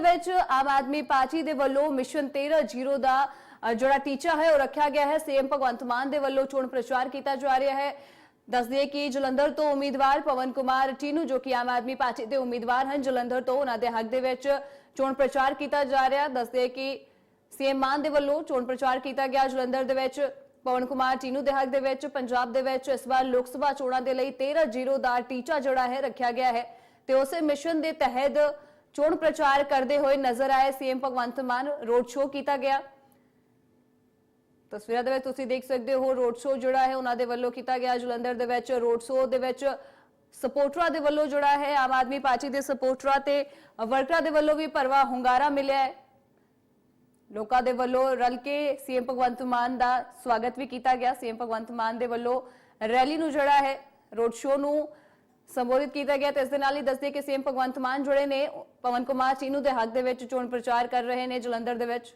ਦੇ ਵਿੱਚ ਆਮ ਆਦਮੀ ਪਾਰਟੀ ਦੇ ਵੱਲੋਂ ਮਿਸ਼ਨ 13-0 ਦਾ ਜਿਹੜਾ ਟੀਚਾ ਹੈ ਉਹ ਰੱਖਿਆ ਗਿਆ ਹੈ। ਸੀਐਮ ਭਗਵੰਤ ਮਾਨ ਦੇ ਵੱਲੋਂ ਚੋਣ ਪ੍ਰਚਾਰ ਕੀਤਾ ਜਾ ਰਿਹਾ ਹੈ। ਦੱਸ ਦਈਏ ਕਿ ਜਲੰਧਰ ਤੋਂ ਉਮੀਦਵਾਰ ਪਵਨ ਕੁਮਾਰ ਟੀਨੂ, ਜੋ ਕਿ ਆਮ ਆਦਮੀ ਪਾਰਟੀ ਦੇ ਉਮੀਦਵਾਰ ਹਨ, ਜਲੰਧਰ ਤੋਂ ਉਹਨਾਂ ਦੇ ਹੱਕ ਦੇ ਵਿੱਚ ਚੋਣ ਪ੍ਰਚਾਰ ਕੀਤਾ ਜਾ ਰਿਹਾ। ਦੱਸ ਦਈਏ ਕਿ ਸੀਐਮ ਮਾਨ ਦੇ ਵੱਲੋਂ ਚੋਣ ਪ੍ਰਚਾਰ ਕੀਤਾ ਗਿਆ। ਜਲੰਧਰ ਦੇ ਵਿੱਚ ਪਵਨ ਕੁਮਾਰ ਟੀਨੂ ਦੇ ਹੱਕ ਦੇ ਵਿੱਚ, ਪੰਜਾਬ ਦੇ ਵਿੱਚ ਇਸ ਵਾਰ ਲੋਕ ਸਭਾ ਚੋਣਾਂ ਦੇ ਲਈ 13-0 ਦਾ ਟੀਚਾ ਜਿਹੜਾ ਹੈ, ਰੱਖਿਆ ਗਿਆ ਹੈ। ਤੇ ਉਸੇ ਮਿਸ਼ਨ ਦੇ ਤਹਿਤ ਚੋਣ ਪ੍ਰਚਾਰ ਕਰਦੇ ਹੋਏ ਨਜ਼ਰ ਆਏ CM Bhagwant Mann, road show ਕੀਤਾ ਗਿਆ। ਤਸਵੀਰਾਂ ਦੇ ਵਿੱਚ ਤੁਸੀਂ ਦੇਖ ਸਕਦੇ ਹੋ, ਰੋਡ ਸ਼ੋਅ ਜਿਹੜਾ ਹੈ ਉਹਨਾਂ ਦੇ ਵੱਲੋਂ ਕੀਤਾ ਗਿਆ। ਜਲੰਧਰ ਦੇ ਵਿੱਚ ਰੋਡ ਸ਼ੋਅ ਦੇ ਵਿੱਚ ਸਪੋਰਟਰਾਂ ਦੇ ਵੱਲੋਂ ਜਿਹੜਾ ਹੈ। ਆਮ ਆਦਮੀ ਪਾਰਟੀ ਦੇ ਸਪੋਰਟਰਾਂ ਤੇ ਵਰਕਰਾਂ ਦੇ ਵੱਲੋਂ ਵੀ ਭਰਵਾ ਹੁੰਗਾਰਾ ਮਿਲਿਆ ਹੈ। ਲੋਕਾਂ ਦੇ ਵੱਲੋਂ ਰਲ ਕੇ ਸੀਐਮ ਭਗਵੰਤ ਮਾਨ ਦਾ ਸਵਾਗਤ ਵੀ ਕੀਤਾ ਗਿਆ। ਸੀਐਮ ਭਗਵੰਤ ਮਾਨ ਦੇ ਵੱਲੋਂ ਰੈਲੀ ਨੂੰ ਜਿਹੜਾ ਹੈ। ਰੋਡ ਸ਼ੋਅ ਨੂੰ ਸੰਬੋਧਿਤ ਕੀਤਾ ਗਿਆ ਤੇ ਇਸ ਦੇ ਨਾਲ ਹੀ ਦੱਸਦੇ ਕਿ ਸੀਐਮ ਭਗਵੰਤ ਮਾਨ ਜੁੜੇ ਨੇ। ਪਵਨ ਕੁਮਾਰ ਚੀਨੂ ਦੇ ਹੱਕ ਦੇ ਵਿੱਚ ਚੋਣ ਪ੍ਰਚਾਰ ਕਰ ਰਹੇ ਨੇ ਜਲੰਧਰ ਦੇ ਵਿੱਚ।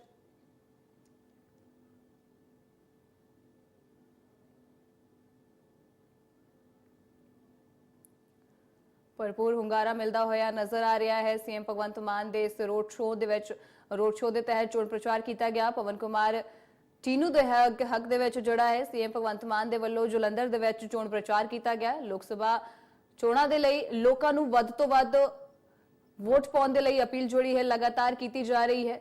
ਭਰਪੂਰ ਹੁੰਗਾਰਾ ਮਿਲਦਾ ਹੋਇਆ ਨਜ਼ਰ ਆ ਰਿਹਾ ਹੈ। ਸੀਐਮ ਭਗਵੰਤ ਮਾਨ ਦੇ ਇਸ ਰੋਡ ਸ਼ੋਅ ਦੇ ਵਿੱਚ, ਰੋਡ ਸ਼ੋਅ ਦੇ ਤਹਿਤ ਚੋਣ ਪ੍ਰਚਾਰ ਕੀਤਾ ਗਿਆ। ਪਵਨ ਕੁਮਾਰ ਟੀਨੂ ਦੇ ਹੱਕ ਦੇ ਵਿੱਚ ਜੁੜਾ ਹੈ। ਸੀਐਮ ਭਗਵੰਤ ਮਾਨ ਦੇ ਵੱਲੋਂ ਜਲੰਧਰ ਦੇ ਵਿੱਚ ਚੋਣ ਪ੍ਰਚਾਰ ਕੀਤਾ ਗਿਆ। ਲੋਕ ਸਭਾ ਚੋਣਾਂ ਦੇ ਲਈ ਲੋਕਾਂ ਨੂੰ ਵੱਧ ਤੋਂ ਵੱਧ ਵੋਟ ਪਾਉਣ ਦੇ ਲਈ ਅਪੀਲ ਜਿਹੜੀ ਹੈ ਲਗਾਤਾਰ ਕੀਤੀ ਜਾ ਰਹੀ ਹੈ।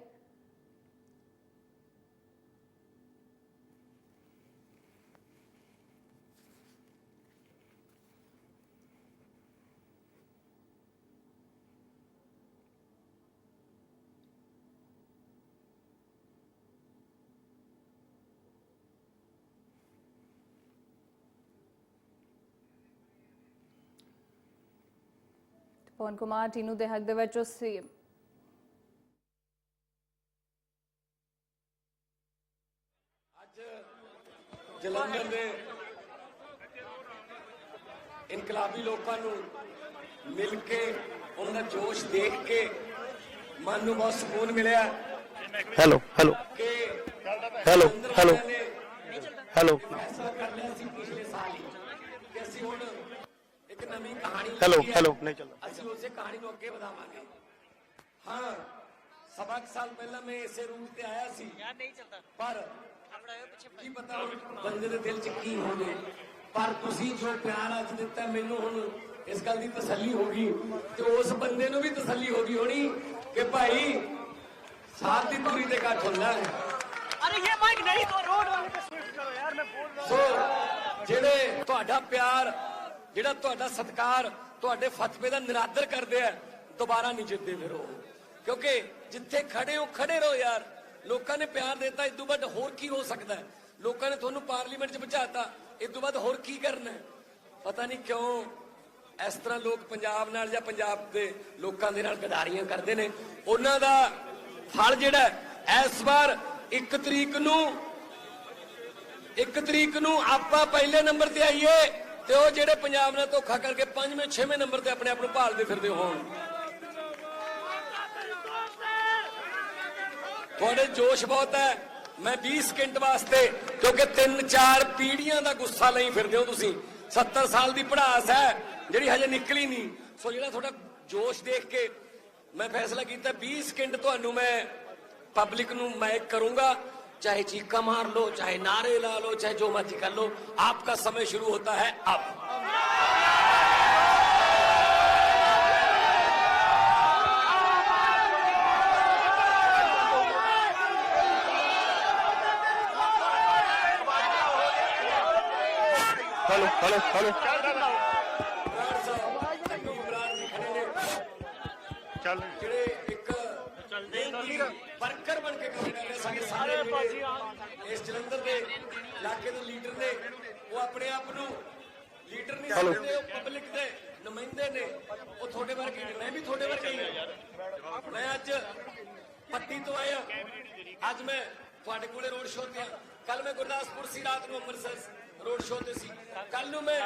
ਪਵਨ ਕੁਮਾਰ ਟੀਨੂ ਦੇ ਹੱਕ ਦੇ ਵਿੱਚ ਸੀਐਮ ਜਲੰਧਰ ਦੇ ਇਨਕਲਾਬੀ ਲੋਕਾਂ ਨੂੰ ਮਿਲ ਕੇ ਉਹਨਾਂ ਦਾ ਜੋਸ਼ ਦੇਖ ਕੇ ਮਨ ਨੂੰ ਬਹੁਤ ਸਕੂਨ ਮਿਲਿਆ। Hello hello hello hello hello ਫੈਸਲਾ ਕਰ ਲਿਆ ਸੀ ਪਿਛਲੇ ਸਾਲ ਹੀ ਕਿ ਅਸੀਂ ਹੁਣ ਨਵੀਂ ਕਹਾਣੀ ਹੈਲੋ ਹੈਲੋ ਨਹੀਂ ਚੱਲਦਾ। ਅਸੀਂ ਉਸੇ ਕਹਾਣੀ ਨੂੰ ਅੱਗੇ ਵਧਾਵਾਂਗੇ। ਹਾਂ ਸਭਾ ਕੇ ਸਾਲ ਪਹਿਲਾਂ ਮੈਂ ਇਸੇ ਰੂਮ ਤੇ ਆਇਆ ਸੀ। ਯਾਰ ਨਹੀਂ ਚੱਲਦਾ। ਪਰ ਕੀ ਪਤਾ ਬੰਦੇ ਦੇ ਦਿਲ 'ਚ ਕੀ ਹੋਵੇ ਪਰ ਤੁਸੀਂ ਜੋ ਪਿਆਰ ਅੱਜ ਦਿੱਤਾ ਮੈਨੂੰ ਹੁਣ ਇਸ ਗੱਲ ਦੀ ਤਸੱਲੀ ਹੋ ਗਈ ਤੇ ਉਸ ਬੰਦੇ ਨੂੰ ਵੀ ਤਸੱਲੀ ਹੋ ਗਈ ਹੋਣੀ ਕਿ ਭਾਈ ਸਾਥ ਦੀ ਦੂਰੀ ਤੇ ਘੱਟ ਹੁੰਦਾ ਹੈ। ਅਰੇ ਇਹ ਮਾਈਕ ਨਹੀਂ ਦੋ ਰੋਡ ਵਾਲੇ ਤੇ ਸਵਿਫਟ ਕਰੋ ਯਾਰ ਮੈਂ ਬੋਲ ਰਿਹਾ। ਸੋ ਜਿਹੜੇ ਤੁਹਾਡਾ ਪਿਆਰ ਜਿਹੜਾ ਤੁਹਾਡਾ ਸਤਿਕਾਰ ਤੁਹਾਡੇ ਫਤਵੇ ਦਾ ਨਿਰਾਦਰ ਕਰਦੇ ਆ, ਦੁਬਾਰਾ ਨਹੀਂ ਜਿੱਤਦੇ ਫਿਰ ਉਹ। ਕਿਉਂਕਿ ਜਿੱਥੇ ਖੜੇ ਹੋ, ਖੜੇ ਰਹੋ ਯਾਰ। ਲੋਕਾਂ ਨੇ ਪਿਆਰ ਦਿੱਤਾ, ਇਸ ਤੋਂ ਵੱਧ ਹੋਰ ਕੀ ਹੋ ਸਕਦਾ ਹੈ? ਲੋਕਾਂ ਨੇ ਤੁਹਾਨੂੰ ਪਾਰਲੀਮੈਂਟ 'ਚ ਪਹੁੰਚਾਤਾ, ਇਸ ਤੋਂ ਵੱਧ ਹੋਰ ਕੀ ਕਰਨਾ ਪਤਾ ਨਹੀਂ ਕਿਉਂ ਇਸ ਤਰ੍ਹਾਂ ਲੋਕ ਪੰਜਾਬ ਨਾਲ ਜਾਂ ਪੰਜਾਬ ਦੇ ਲੋਕਾਂ ਦੇ ਨਾਲ ਗਦਾਰੀਆਂ ਕਰਦੇ ਨੇ। ਉਹਨਾਂ ਦਾ ਫਲ ਜਿਹੜਾ ਇਸ ਵਾਰ 1 ਤਰੀਕ ਨੂੰ, ਇੱਕ ਤਰੀਕ ਨੂੰ ਆਪਾਂ ਪਹਿਲੇ ਨੰਬਰ ਤੇ ਆਈਏ। ਤੇ ਉਹ ਜਿਹੜੇ ਪੰਜਾਬ ਨਾਲ ਧੋਖਾ ਕਰਕੇ ਪੰਜਵੇਂ, ਛੇਵੇਂ ਨੰਬਰ ਤੇ ਆਪਣੇ ਆਪ ਨੂੰ ਭਾਲਦੇ ਫਿਰਦੇ ਹੋਣ। ਤੁਹਾਡੇ ਜੋਸ਼ ਬਹੁਤ ਹੈ। ਮੈਂ 20 ਸਕਿੰਟ ਵਾਸਤੇ, ਕਿਉਂਕਿ 3-4 ਪੀੜੀਆਂ ਦਾ ਗੁੱਸਾ ਲਈ ਫਿਰਦੇ ਹੋ ਤੁਸੀਂ। 70 ਸਾਲ ਦੀ ਪੜਾਸ ਹੈ, ਜਿਹੜੀ ਹਜੇ ਨਿਕਲੀ ਨਹੀਂ। ਸੋ ਜਿਹੜਾ ਤੁਹਾਡਾ ਜੋਸ਼ ਦੇਖ ਕੇ ਮੈਂ ਫੈਸਲਾ ਕੀਤਾ 20 ਸਕਿੰਟ ਤੁਹਾਨੂੰ ਮੈਂ ਪਬਲਿਕ ਨੂੰ ਮੈਂ ਕਰੂੰਗਾ। चाहे चीका मार लो चाहे नारे ला लो चाहे जो मर्ज़ी कर लो आपका समय शुरू होता है अब। Hello hello hello. चल ਨੇ ਇੱਕ ਵਰਕਰ ਬਣ ਕੇ ਕੰਮ ਕਰ ਰਹੇ ਸਾਡੇ ਸਾਰੇ ਇਸ ਜਲੰਧਰ ਦੇ ਇਲਾਕੇ ਦੇ ਲੀਡਰ ਨੇ ਉਹ ਆਪਣੇ ਆਪ ਨੂੰ ਲੀਡਰ ਨਹੀਂ. ਸਮਝਦੇ ਉਹ ਪਬਲਿਕ ਦੇ ਨੁਮਾਇੰਦੇ ਨੇ। ਉਹ ਤੁਹਾਡੇ ਵਰਗੇ ਨੇ ਮੈਂ ਵੀ ਤੁਹਾਡੇ ਵਰਗਾ ਹੀ ਮੈਂ ਅੱਜ ਪੱਟੀ ਤੋਂ ਆਇਆ। ਅੱਜ ਮੈਂ ਤੁਹਾਡੇ ਕੋਲੇ ਰੋਡ ਸ਼ੋਅ ਤੇ ਆ ਕੱਲ ਮੈਂ ਗੁਰਦਾਸਪੁਰ ਸੀ ਰਾਤ ਨੂੰ ਅੰਮ੍ਰਿਤਸਰ ਰੋਡ ਸ਼ੋਅ ਤੇ ਸੀ। ਕੱਲ ਨੂੰ ਮੈਂ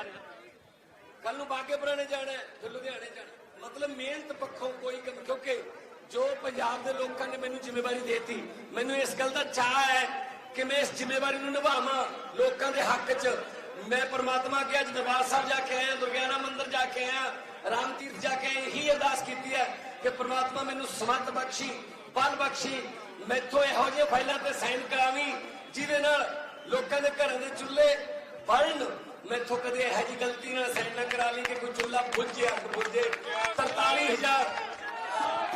ਕੱਲ ਨੂੰ ਬਾਗੇ ਪੁਰਾਣੇ ਜਾਣਾ ਹੈ, ਫਿਰ ਲੁਧਿਆਣੇ ਜਾਣਾ ਮਤਲਬ ਮਿਹਨਤ ਪੱਖੋਂ ਕੋਈ ਪੰਜਾਬ ਦੇ ਲੋਕਾਂ ਨੇ ਮੈਨੂੰ ਜ਼ਿੰਮੇਵਾਰੀ ਦੇਤੀ। ਮੈਨੂੰ ਇਸ ਗੱਲ ਦਾ ਚਾਹ ਹੈ ਕਿ ਮੈਂ ਇਸ ਜ਼ਿੰਮੇਵਾਰੀ ਨੂੰ ਨਿਭਾਵਾਂ ਲੋਕਾਂ ਦੇ ਹੱਕ 'ਚ। ਮੈਂ ਪਰਮਾਤਮਾ ਅੱਗੇ ਅੱਜ ਦਰਬਾਰ ਸਾਹਿਬ ਜਾ ਕੇ ਆਇਆ ਦੁਰਗਿਆਨਾ ਮੰਦਿਰ ਜਾ ਕੇ ਆਇਆ, ਰਾਮ ਤੀਰਥ ਜਾ ਕੇ ਇਹੀ ਅਰਦਾਸ ਕੀਤੀ ਹੈ ਕਿ ਪ੍ਰਮਾਤਮਾ ਮੈਨੂੰ ਸਮਤ ਬਖਸ਼ੀ, ਬਲ ਬਖਸ਼ੀ। ਮੈਥੋਂ ਇਹੋ ਜਿਹੇ ਫਾਈਲਾਂ ਤੇ ਸਾਈਨ ਕਰਾਵੀਂ, ਜਿਹਦੇ ਨਾਲ ਲੋਕਾਂ ਦੇ ਘਰਾਂ ਦੇ ਚੁੱਲ੍ਹੇ ਬਲਣ। ਮੈਥੋਂ ਕਦੇ ਇਹੋ ਜਿਹੀ ਗਲਤੀ ਨਾਲ ਸਾਈਨ ਨਾ ਕਰਾ ਲਈ ਕਿ ਕੋਈ ਚੁੱਲ੍ਹਾ ਬੁੱਝੇ ਅੱਗ ਬੁੱਝੇ 43000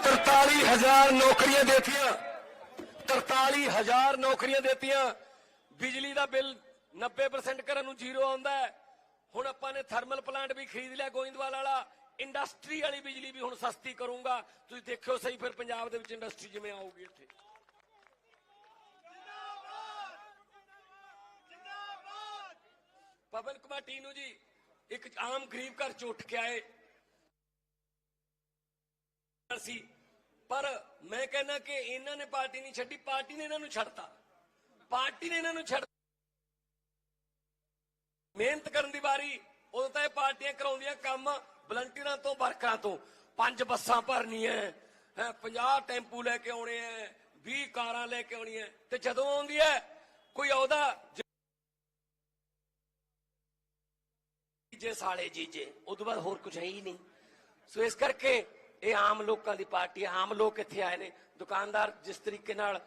43000 ਨੌਕਰੀਆਂ ਦੇਤੀਆਂ। 43000 ਨੌਕਰੀਆਂ ਦੇਤੀਆਂ। ਬਿਜਲੀ ਦਾ ਬਿੱਲ 90% ਕਰਨ ਨੂੰ ਜ਼ੀਰੋ ਆਉਂਦਾ ਹੈ। ਹੁਣ ਆਪਾਂ ਨੇ ਥਰਮਲ ਪਲਾਂਟ ਵੀ ਖਰੀਦ ਲਿਆ ਗੋਇੰਦਵਾਲ ਵਾਲਾ। ਇੰਡਸਟਰੀ ਵਾਲੀ ਬਿਜਲੀ ਵੀ ਹੁਣ ਸਸਤੀ ਕਰੂੰਗਾ। ਤੁਸੀਂ ਦੇਖਿਓ ਸਹੀ ਫਿਰ ਪੰਜਾਬ ਦੇ ਵਿੱਚ ਇੰਡਸਟਰੀ ਜਿਵੇਂ ਆਊਗੀ ਇੱਥੇ। ਪਵਨ ਕੁਮਾਰ ਟੀਨੂ ਜੀ, ਇੱਕ ਆਮ ਗਰੀਬ ਘਰ ਚ ਉੱਠ ਕੇ ਆਏ। ਸੀ। ਪਰ ਮੈਂ ਕਹਿੰਦਾ ਕਿ ਇਹਨਾਂ ਨੇ ਪਾਰਟੀ ਨਹੀਂ ਛੱਡੀ, ਪਾਰਟੀ ਨੇ ਇਹਨਾਂ ਨੂੰ ਛੱਡਤਾ। ਪਾਰਟੀ ਨੇ ਇਹਨਾਂ ਨੂੰ ਛੱਡ ਮਿਹਨਤ ਕਰਨ ਦੀ ਵਾਰੀ, ਉਦੋਂ ਤਾਂ ਇਹ ਪਾਰਟੀਆਂ ਕਰਾਉਂਦੀਆਂ ਕੰਮ ਵਲੰਟੀਅਰਾਂ ਤੋਂ, ਵਰਕਰਾਂ ਤੋਂ। ਪੰਜ ਬੱਸਾਂ ਭਰਨੀਆਂ, ਹੈ 50 ਟੈਂਪੂ ਲੈ ਕੇ ਆਉਣੇ ਐ 20 ਕਾਰਾਂ ਲੈ ਕੇ ਆਉਣੀਆਂ ਤੇ ਜਦੋਂ ਆਉਂਦੀ ਹੈ ਕੋਈ ਆਉਦਾ ਜੇ ਸਾਲੇ ਜੀਜੇ, ਉਦੋਂ ਬਾਅਦ ਹੋਰ ਕੁਝ ਹੈ ਹੀ ਨਹੀਂ। ਸੋ ਇਸ ਕਰਕੇ ਇਹ ਆਮ ਲੋਕਾਂ ਦੀ ਪਾਰਟੀ ਹੈ, ਆਮ ਲੋਕ ਇੱਥੇ ਆਏ ਨੇ। ਦੁਕਾਨਦਾਰ ਜਿਸ ਤਰੀਕੇ ਨਾਲ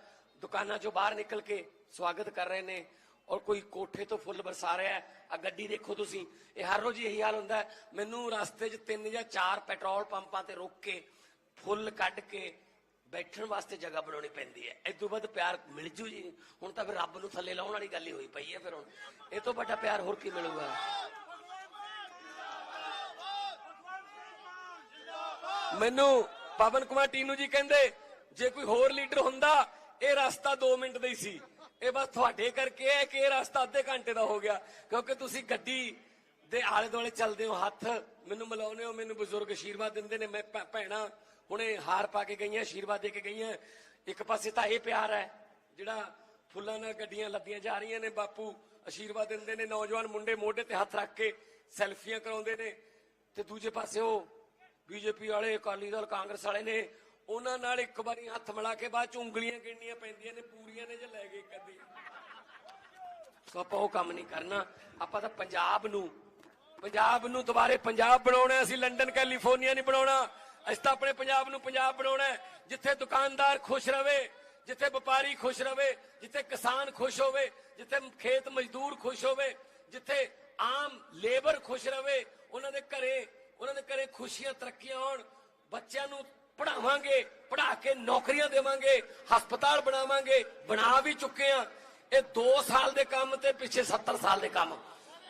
ਦੁਕਾਨਾਂ ਚੋਂ ਬਾਹਰ ਨਿਕਲ ਕੇ ਸਵਾਗਤ ਕਰ ਰਹੇ ਨੇ ਔਰ ਕੋਈ ਕੋਠੇ ਤੋਂ ਫੁੱਲ ਬਰਸਾ ਰਿਹਾ ਹੈ ਆ ਗੱਡੀ ਦੇਖੋ ਤੁਸੀਂ, ਇਹ ਹਰ ਰੋਜ਼ ਇਹੀ ਹਾਲ ਹੁੰਦਾ ਮੈਨੂੰ ਰਸਤੇ 'ਚ ਤਿੰਨ ਜਾਂ ਚਾਰ ਪੈਟਰੋਲ ਪੰਪਾਂ ਤੇ ਰੁਕ ਕੇ ਫੁੱਲ ਕੱਢ ਕੇ ਬੈਠਣ ਵਾਸਤੇ ਜਗ੍ਹਾ ਬਣਾਉਣੀ ਪੈਂਦੀ ਹੈ। ਇਸ ਤੋਂ ਵੱਧ ਪਿਆਰ ਮਿਲ ਜੂ ਜੀ। ਹੁਣ ਤਾਂ ਫਿਰ ਰੱਬ ਨੂੰ ਥੱਲੇ ਲਾਉਣ ਵਾਲੀ ਗੱਲ ਹੀ ਹੋਈ ਪਈ ਹੈ ਫਿਰ ਹੁਣ। ਇਹ ਤੋਂ ਵੱਡਾ ਪਿਆਰ ਹੋਰ ਕੀ ਮਿਲੂਗਾ? ਮੈਨੂੰ ਪਵਨ ਕੁਮਾਰ ਟੀਨੂ ਜੀ ਕਹਿੰਦੇ, ਜੇ ਕੋਈ ਹੋਰ ਲੀਡਰ ਹੁੰਦਾ, ਇਹ ਰਸਤਾ 2 ਮਿੰਟ ਦਾ ਹੀ ਸੀ। ਇਹ ਬਸ ਤੁਹਾਡੇ ਕਰਕੇ ਹੈ ਕਿ ਇਹ ਰਸਤਾ ਅੱਧੇ ਘੰਟੇ ਦਾ ਹੋ ਗਿਆ। ਕਿਉਂਕਿ ਤੁਸੀਂ ਗੱਡੀ ਦੇ ਆਲੇ ਦੁਆਲੇ ਚੱਲਦੇ ਹੋ ਹੱਥ, ਮੈਨੂੰ ਮਿਲਾਉਂਦੇ ਹੋ, ਮੈਨੂੰ ਬਜ਼ੁਰਗ ਆਸ਼ੀਰਵਾਦ ਦਿੰਦੇ ਨੇ। ਮੈਂ ਭੈ- ਭੈਣਾਂ, ਹੁਣੇ ਹਾਰ ਪਾ ਕੇ ਗਈਆਂ ਆਸ਼ੀਰਵਾਦ ਦੇ ਕੇ ਗਈਆਂ। ਇੱਕ ਪਾਸੇ ਤਾਂ ਇਹ ਪਿਆਰ ਹੈ, ਜਿਹੜਾ ਫੁੱਲਾਂ ਨਾਲ ਗੱਡੀਆਂ ਲੱਦੀਆਂ ਜਾ ਰਹੀਆਂ ਨੇ, ਬਾਪੂ ਆਸ਼ੀਰਵਾਦ ਦਿੰਦੇ ਨੇ। ਨੌਜਵਾਨ ਮੁੰਡੇ ਮੋਢੇ ਤੇ ਹੱਥ ਰੱਖ ਕੇ ਸੈਲਫੀਆਂ ਕਰਾਉਂਦੇ ਨੇ। ਤੇ ਦੂਜੇ ਪਾਸੇ ਉਹ ਬੀਜੇਪੀ ਵਾਲੇ, ਅਕਾਲੀ ਦਲ, ਕਾਂਗਰਸ ਵਾਲੇ ਨੇ ਉਹਨਾਂ ਨਾਲ ਇੱਕ ਵਾਰੀ ਹੱਥ ਮਿਲਾ ਕੇ ਬਾਅਦ ਚ ਉਂਗਲੀਆਂ ਗਿਣਨੀਆਂ ਪੈਂਦੀਆਂ ਨੇ, ਪੂਰੀਆਂ ਨੇ ਜੇ ਲੈ ਗਏ ਕਦੀ ਸੋ ਆਪਾਂ ਉਹ ਕੰਮ ਨਹੀਂ ਕਰਨਾ। ਆਪਾਂ ਤਾਂ ਪੰਜਾਬ ਨੂੰ ਪੰਜਾਬ ਨੂੰ ਦੁਬਾਰੇ ਪੰਜਾਬ ਬਣਾਉਣਾ ਅਸੀਂ ਲੰਡਨ, ਕੈਲੀਫੋਰਨੀਆ ਨਹੀਂ ਬਣਾਉਣਾ। ਅਸੀਂ ਤਾਂ ਆਪਣੇ ਪੰਜਾਬ ਨੂੰ ਪੰਜਾਬ ਬਣਾਉਣਾ ਜਿੱਥੇ ਦੁਕਾਨਦਾਰ ਖੁਸ਼ ਰਵੇ, ਜਿੱਥੇ ਵਪਾਰੀ ਖੁਸ਼ ਰਵੇ, ਜਿੱਥੇ ਕਿਸਾਨ ਖੁਸ਼ ਹੋਵੇ, ਜਿੱਥੇ ਖੇਤ ਮਜ਼ਦੂਰ ਖੁਸ਼ ਹੋਵੇ, ਜਿੱਥੇ ਆਮ ਲੇਬਰ ਖੁਸ਼ ਰਵੇ, ਉਹਨਾਂ ਦੇ ਘਰੇ ਉਹਨਾਂ ਦੇ ਘਰੇ ਖੁਸ਼ੀਆਂ, ਤਰੱਕੀਆਂ ਆਉਣ ਬੱਚਿਆਂ ਨੂੰ ਪੜਾਵਾਂਗੇ ਪੜਾ ਕੇ ਨੌਕਰੀਆਂ ਦੇਵਾਂਗੇ, ਹਸਪਤਾਲ ਬਣਾਵਾਂਗੇ, ਬਣਾ ਵੀ ਚੁੱਕੇ ਆ ਇਹ 2 ਸਾਲ ਦੇ ਕੰਮ ਤੇ ਪਿੱਛੇ 70 ਸਾਲ ਦੇ ਕੰਮ।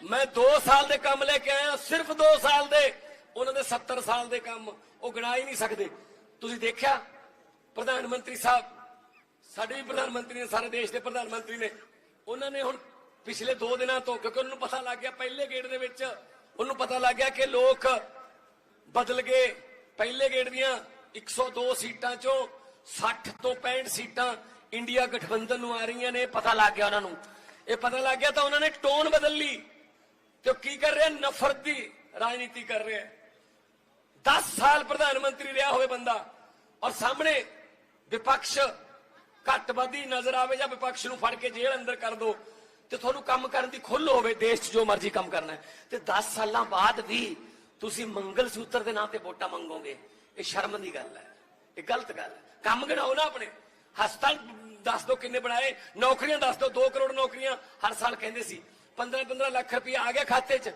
ਮੈਂ 2 ਸਾਲ ਦੇ ਕੰਮ ਲੈ ਕੇ ਆਇਆ, ਸਿਰਫ 2 ਸਾਲ ਦੇ। ਉਹਨਾਂ ਦੇ 70 ਸਾਲ ਦੇ ਕੰਮ, ਉਹ ਗਿਣਾ ਹੀ ਨਹੀਂ ਸਕਦੇ। ਤੁਸੀਂ ਦੇਖਿਆ, ਪ੍ਰਧਾਨ ਮੰਤਰੀ ਸਾਹਿਬ, ਸਾਡੇ ਵੀ ਪ੍ਰਧਾਨ ਮੰਤਰੀ ਨੇ, ਸਾਰੇ ਦੇਸ਼ ਦੇ ਪ੍ਰਧਾਨ ਮੰਤਰੀ ਨੇ। ਉਹਨਾਂ ਨੇ ਹੁਣ ਪਿਛਲੇ 2 ਦਿਨਾਂ ਤੋਂ, ਕਿਉਂਕਿ ਉਹਨੂੰ ਪਤਾ ਲੱਗ ਗਿਆ, ਪਹਿਲੇ ਗੇੜ ਦੇ ਵਿੱਚ ਉਹਨੂੰ ਪਤਾ ਲੱਗ ਗਿਆ ਕਿ ਲੋਕ ਬਦਲ ਗਏ। ਪਹਿਲੇ ਗੇੜ ਦੀਆਂ 102 ਸੀਟਾਂ ਚੋਂ 60 ਤੋਂ 65 ਸੀਟਾਂ ਇੰਡੀਆ ਗਠਬੰਧਨ ਨੂੰ ਆ ਰਹੀਆਂ ਨੇ, ਪਤਾ ਲੱਗ ਗਿਆ ਉਹਨਾਂ ਨੂੰ। ਇਹ ਪਤਾ ਲੱਗ ਗਿਆ ਤਾਂ ਉਹਨਾਂ ਨੇ ਟੋਨ ਬਦਲ ਲਈ ਤੇ ਉਹ ਕੀ ਕਰ ਰਿਹਾ? ਨਫ਼ਰਤ ਦੀ ਰਾਜਨੀਤੀ ਕਰ ਰਿਹਾ 10 ਸਾਲ ਪ੍ਰਧਾਨ ਮੰਤਰੀ ਰਿਹਾ ਹੋਵੇ ਬੰਦਾ ਔਰ ਸਾਹਮਣੇ ਵਿਪਕਸ਼ ਘੱਟਵਾਦੀ ਨਜ਼ਰ ਆਵੇ ਜਾਂ ਵਿਪਕਸ਼ ਨੂੰ ਫੜ ਕੇ ਜੇਲ੍ਹ ਅੰਦਰ ਕਰ ਦੋ। ਤੇ ਤੁਹਾਨੂੰ ਕੰਮ ਕਰਨ ਦੀ ਖੁੱਲ੍ਹ ਹੋਵੇ, ਦੇਸ਼ 'ਚ ਜੋ ਮਰਜ਼ੀ ਕੰਮ ਕਰਨਾ ਤੇ 10 ਸਾਲਾਂ ਬਾਅਦ ਵੀ ਤੁਸੀਂ ਮੰਗਲ ਸੂਤਰ ਦੇ ਨਾਂ ਤੇ ਵੋਟਾਂ ਮੰਗੋਗੇ, ਇਹ ਸ਼ਰਮ ਦੀ ਗੱਲ ਹੈ। ਇਹ ਗਲਤ ਗੱਲ ਹੈ। ਕੰਮ ਗਿਣਾਓ ਨਾ ਆਪਣੇ। ਹਸਪਤਾਲ ਦੱਸ ਦਿਓ ਕਿੰਨੇ ਬਣਾਏ, ਨੌਕਰੀਆਂ ਦੱਸ ਦਿਓ 2 ਕਰੋੜ ਨੌਕਰੀਆਂ ਹਰ ਸਾਲ ਕਹਿੰਦੇ ਸੀ। 15 15 ਲੱਖ ਰੁਪਏ ਆ ਗਿਆ ਖਾਤੇ 'ਚ।